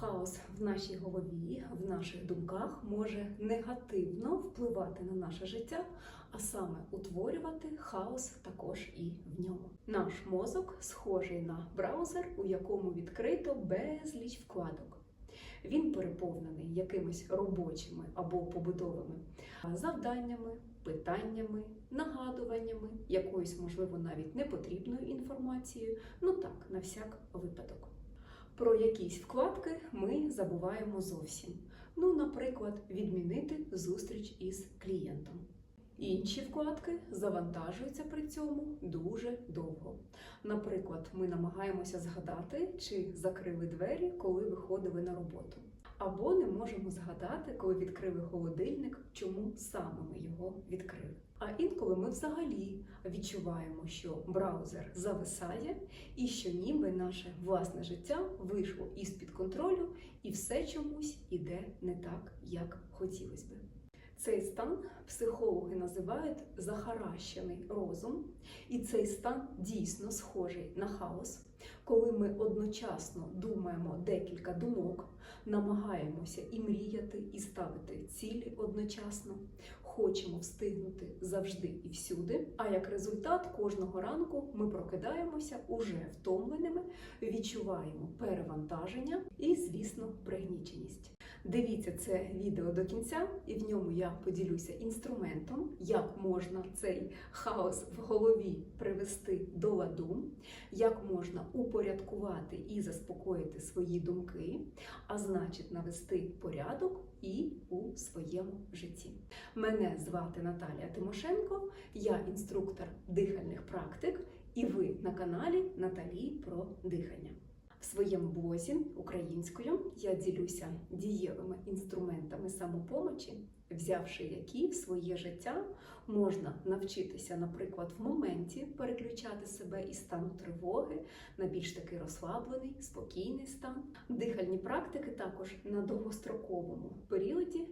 Хаос в нашій голові, в наших думках може негативно впливати на наше життя, а саме утворювати хаос також і в ньому. Наш мозок схожий на браузер, у якому відкрито безліч вкладок. Він переповнений якимись робочими або побутовими завданнями, питаннями, нагадуваннями, якоюсь, можливо, навіть непотрібною інформацією. Ну так, на всяк випадок. Про якісь вкладки ми забуваємо зовсім. Ну, наприклад, відмінити зустріч із клієнтом. Інші вкладки завантажуються при цьому дуже довго. Наприклад, ми намагаємося згадати, чи закрили двері, коли виходили на роботу. Або не можемо згадати, коли відкрили холодильник, чому саме ми його відкрили. А інколи ми взагалі відчуваємо, що браузер зависає, і що ніби наше власне життя вийшло із-під контролю, і все чомусь іде не так, як хотілося би. Цей стан психологи називають захаращений розум, і цей стан дійсно схожий на хаос, коли ми одночасно думаємо декілька думок, намагаємося і мріяти, і ставити цілі одночасно, хочемо встигнути завжди і всюди. А як результат, кожного ранку ми прокидаємося уже втомленими, відчуваємо перевантаження і, звісно, пригніченість. Дивіться це відео до кінця, і в ньому я поділюся інструментом, як можна цей хаос в голові привести до ладу, як можна упорядкувати і заспокоїти свої думки, а значить навести порядок і у своєму житті. Мене звати Наталія Тимошенко, я інструктор дихальних практик, і ви на каналі Наталії про дихання. В своєму блозі українською. Я ділюся дієвими інструментами самопомочі, взявши які в своє життя можна навчитися, наприклад, в моменті переключати себе із стану тривоги на більш такий розслаблений, спокійний стан. Дихальні практики також на довгостроковому періоді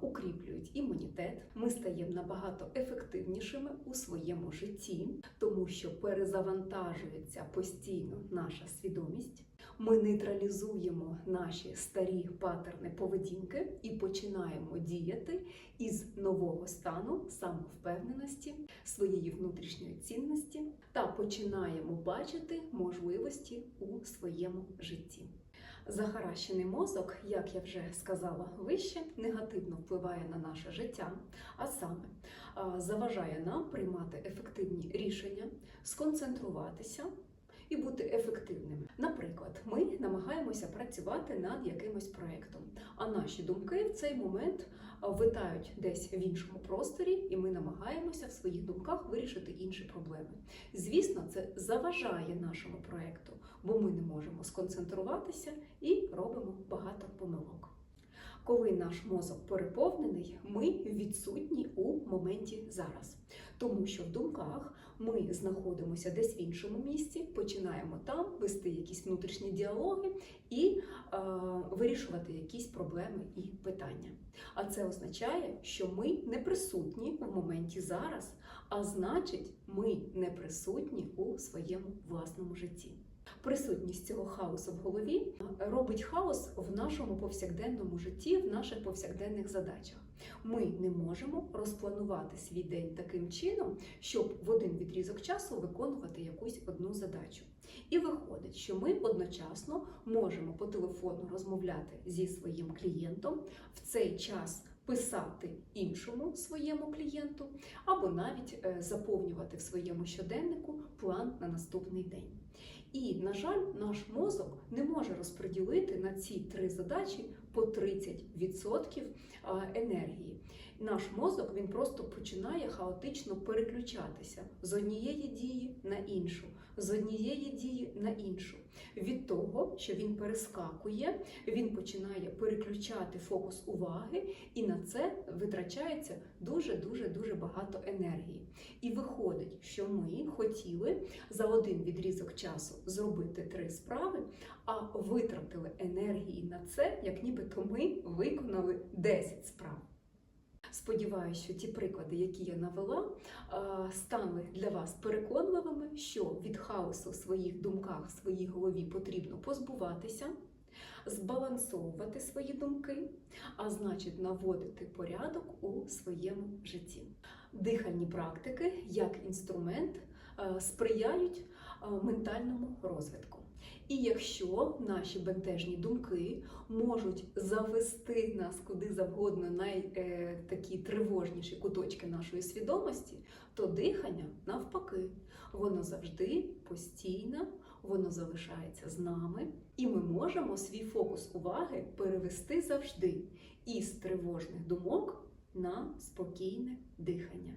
укріплюють імунітет. Ми стаємо набагато ефективнішими у своєму житті, тому що перезавантажується постійно наша свідомість. Ми нейтралізуємо наші старі патерни поведінки і починаємо діяти із нового стану самовпевненості, своєї внутрішньої цінності та починаємо бачити можливості у своєму житті. Захаращений мозок, як я вже сказала вище, негативно впливає на наше життя, а саме заважає нам приймати ефективні рішення, сконцентруватися і бути ефективними. Наприклад, ми намагаємося працювати над якимось проєктом, а наші думки в цей момент витають десь в іншому просторі, і ми намагаємося в своїх думках вирішити інші проблеми. Звісно, це заважає нашому проєкту, бо ми не можемо сконцентруватися і робимо багато помилок. Коли наш мозок переповнений, ми відсутні у моменті зараз, тому що в думках ми знаходимося десь в іншому місці, починаємо там вести якісь внутрішні діалоги і е, вирішувати якісь проблеми і питання. А це означає, що ми не присутні в моменті зараз, а значить, ми не присутні у своєму власному житті. Присутність цього хаосу в голові робить хаос в нашому повсякденному житті, в наших повсякденних задачах. Ми не можемо розпланувати свій день таким чином, щоб в один відрізок часу виконувати якусь одну задачу. І виходить, що ми одночасно можемо по телефону розмовляти зі своїм клієнтом в цей час. Писати іншому своєму клієнту, або навіть е, заповнювати в своєму щоденнику план на наступний день. І, на жаль, наш мозок не може розподілити на ці три задачі по 30% енергії. Наш мозок він просто починає хаотично переключатися з однієї дії на іншу, з однієї дії на іншу. Від того, що він перескакує, він починає переключати фокус уваги, і на це витрачається дуже дуже дуже багато енергії. І виходить, що ми хотіли за один відрізок часу зробити три справи, а витратили енергії на це, як нібито ми виконали 10 справ. Сподіваюся, що ті приклади, які я навела, стали для вас переконливими, що від хаосу в своїх думках, в своїй голові потрібно позбуватися, збалансовувати свої думки, а значить наводити порядок у своєму житті. Дихальні практики як інструмент сприяють ментальному розвитку. І якщо наші бентежні думки можуть завести нас куди завгодно най е, тривожніші куточки нашої свідомості, то дихання навпаки, воно завжди постійно, воно залишається з нами, і ми можемо свій фокус уваги перевести завжди із тривожних думок на спокійне дихання.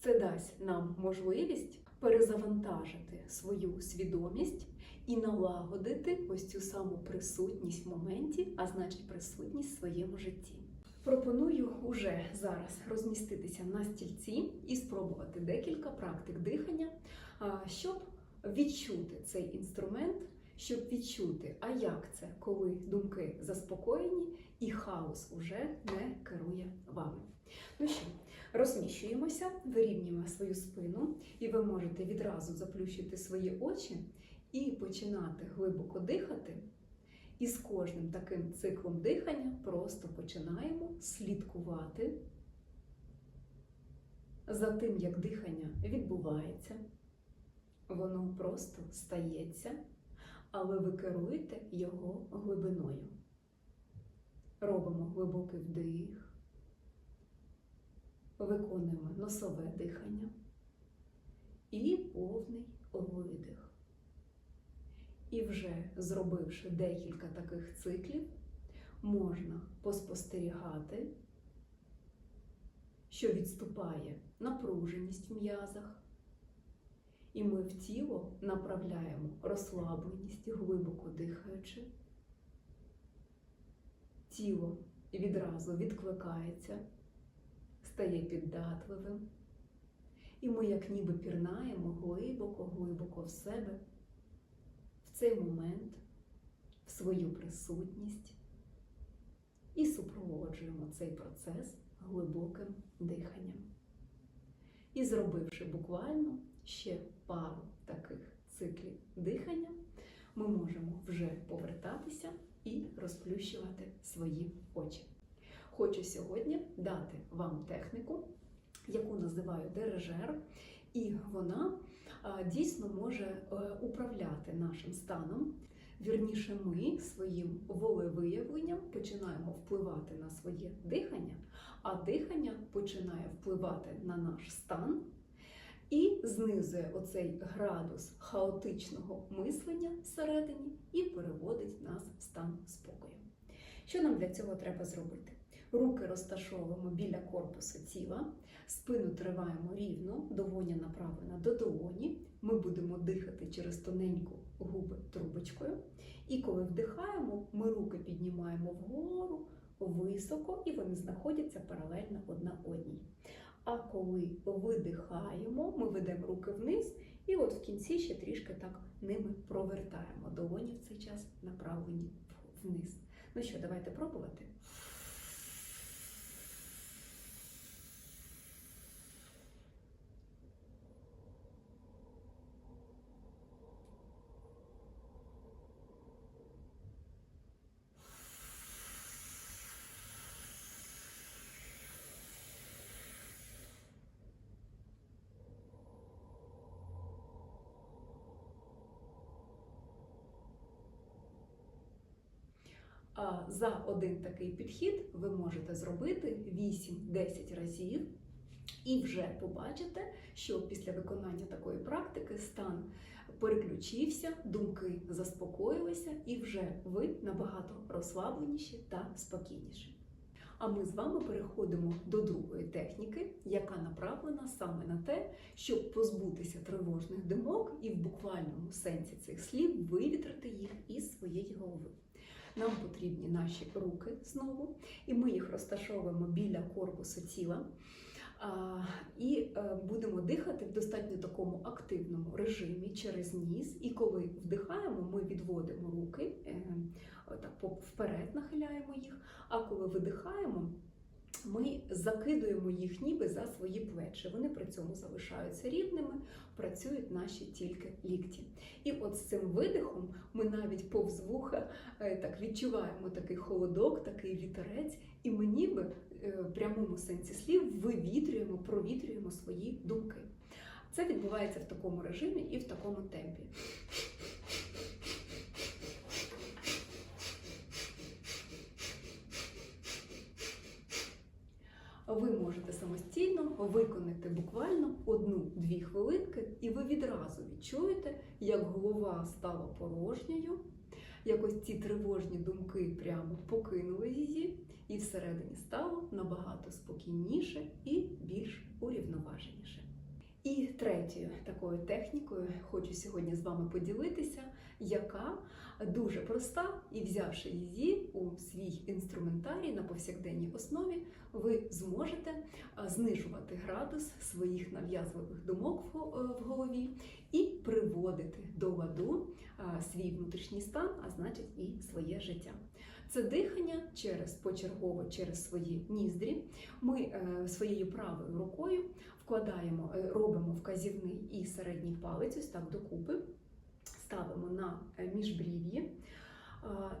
Це дасть нам можливість перезавантажити свою свідомість і налагодити ось цю саму присутність в моменті, а значить присутність в своєму житті. Пропоную уже зараз розміститися на стільці і спробувати декілька практик дихання, щоб відчути цей інструмент, щоб відчути, а як це, коли думки заспокоєні і хаос уже не керує вами. Ну що, розміщуємося, вирівнюємо свою спину, і ви можете відразу заплющити свої очі і починати глибоко дихати. І з кожним таким циклом дихання просто починаємо слідкувати за тим, як дихання відбувається. Воно просто стається, але ви керуєте його глибиною. Робимо глибокий вдих, виконуємо носове дихання і повний видих. І вже зробивши декілька таких циклів, можна поспостерігати, що відступає напруженість в м'язах, і ми в тіло направляємо розслабленість, глибоко дихаючи. Тіло відразу відкликається, стає піддатливим, і ми, як ніби пірнаємо глибоко-глибоко в себе в цей момент, в свою присутність і супроводжуємо цей процес глибоким диханням. І зробивши буквально ще пару таких циклів дихання, ми можемо вже повертатися і розплющувати свої очі. Хочу сьогодні дати вам техніку, яку називаю дирижер, і вона дійсно може е, управляти нашим станом. Вірніше, ми своїм волевиявленням починаємо впливати на своє дихання, а дихання починає впливати на наш стан і знизує оцей градус хаотичного мислення всередині і переводить нас в стан спокою. Що нам для цього треба зробити? Руки розташовуємо біля корпусу тіла, спину триваємо рівно, долоня направлена до долоні. Ми будемо дихати через тоненьку губи трубочкою. І коли вдихаємо, ми руки піднімаємо вгору високо, і вони знаходяться паралельно одна одній. А коли видихаємо, ми ведемо руки вниз, і от в кінці ще трішки так ними провертаємо. Долоні в цей час направлені вниз. Ну що, давайте пробувати. А За один такий підхід ви можете зробити 8-10 разів і вже побачите, що після виконання такої практики стан переключився, думки заспокоїлися, і вже ви набагато розслабленіші та спокійніші. А ми з вами переходимо до другої техніки, яка направлена саме на те, щоб позбутися тривожних думок і в буквальному сенсі цих слів вивітрити їх із своєї голови. Нам потрібні наші руки знову, і ми їх розташовуємо біля корпусу тіла. І е, будемо дихати в достатньо такому активному режимі через ніс. І коли вдихаємо, ми відводимо руки, е, так вперед нахиляємо їх. А коли видихаємо, ми закидуємо їх ніби за свої плечі. Вони при цьому залишаються рівними, працюють наші тільки лікті. І от з цим видихом ми навіть повз вуха е, так відчуваємо такий холодок, такий вітерець, і ми ніби е, в прямому сенсі слів вивітрюємо, провітрюємо свої думки. Це відбувається в такому режимі і в такому темпі. Ви можете самостійно виконати буквально одну-дві хвилинки, і ви відразу відчуєте, як голова стала порожньою, як ось ці тривожні думки прямо покинули її, і всередині стало набагато спокійніше і більш урівноваженіше. І третьою такою технікою хочу сьогодні з вами поділитися, яка дуже проста, і взявши її у свій інструментарій на повсякденній основі, ви зможете знижувати градус своїх нав'язливих думок в е, голові і приводити до ладу свій внутрішній стан, а значить і своє життя. Це дихання через почергово через свої ніздрі. Ми е, своєю правою рукою вкладаємо, е, робимо вказівний і середній палець, ось так докупи, ставимо на е, міжбрів'ї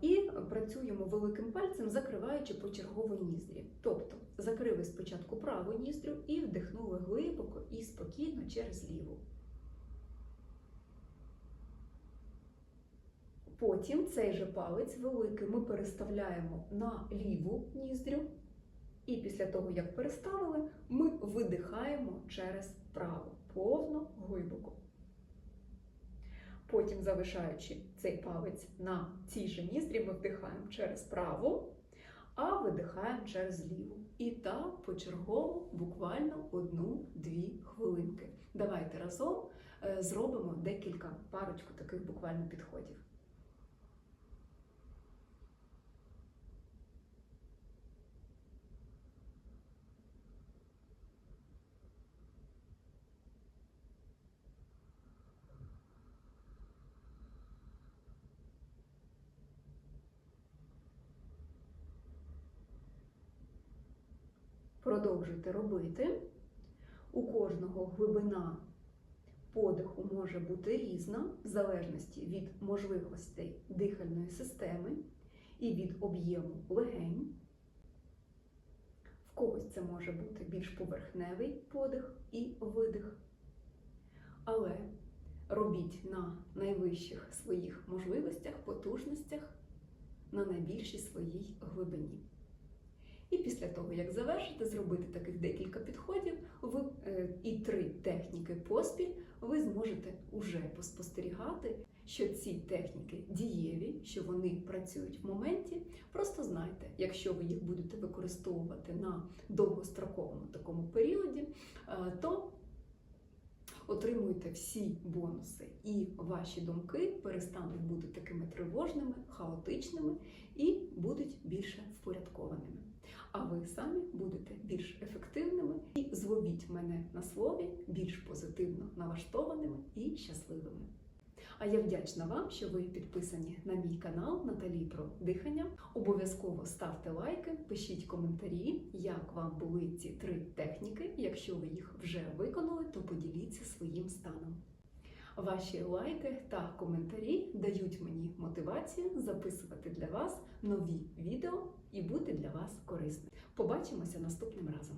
і працюємо великим пальцем, закриваючи почергово ніздрі. Тобто закрили спочатку праву ніздрю і вдихнули глибоко і спокійно через ліву. Потім цей же палець великий ми переставляємо на ліву ніздрю. І після того, як переставили, ми видихаємо через праву, повно, глибоко. Потім, залишаючи цей палець на цій же ніздрі, ми вдихаємо через праву, а видихаємо через ліву. І так почергово буквально одну-дві хвилинки. Давайте разом е, зробимо декілька парочку таких буквально підходів. Продовжуйте робити. У кожного глибина подиху може бути різна, в залежності від можливостей дихальної системи і від об'єму легень. В когось це може бути більш поверхневий подих і видих. Але робіть на найвищих своїх можливостях, потужностях, на найбільшій своїй глибині. І після того, як завершите, зробити таких декілька підходів, ви е, і три техніки поспіль, ви зможете уже поспостерігати, що ці техніки дієві, що вони працюють в моменті. Просто знайте, якщо ви їх будете використовувати на довгостроковому такому періоді, е, то отримуєте всі бонуси, і ваші думки перестануть бути такими тривожними, хаотичними і будуть більше впорядкованими а ви самі будете більш ефективними і зловіть мене на слові більш позитивно налаштованими і щасливими. А я вдячна вам, що ви підписані на мій канал Наталі про дихання. Обов'язково ставте лайки, пишіть коментарі, як вам були ці три техніки. Якщо ви їх вже виконали, то поділіться своїм станом. Ваші лайки та коментарі дають мені мотивацію записувати для вас нові відео і бути для вас корисним. Побачимося наступним разом.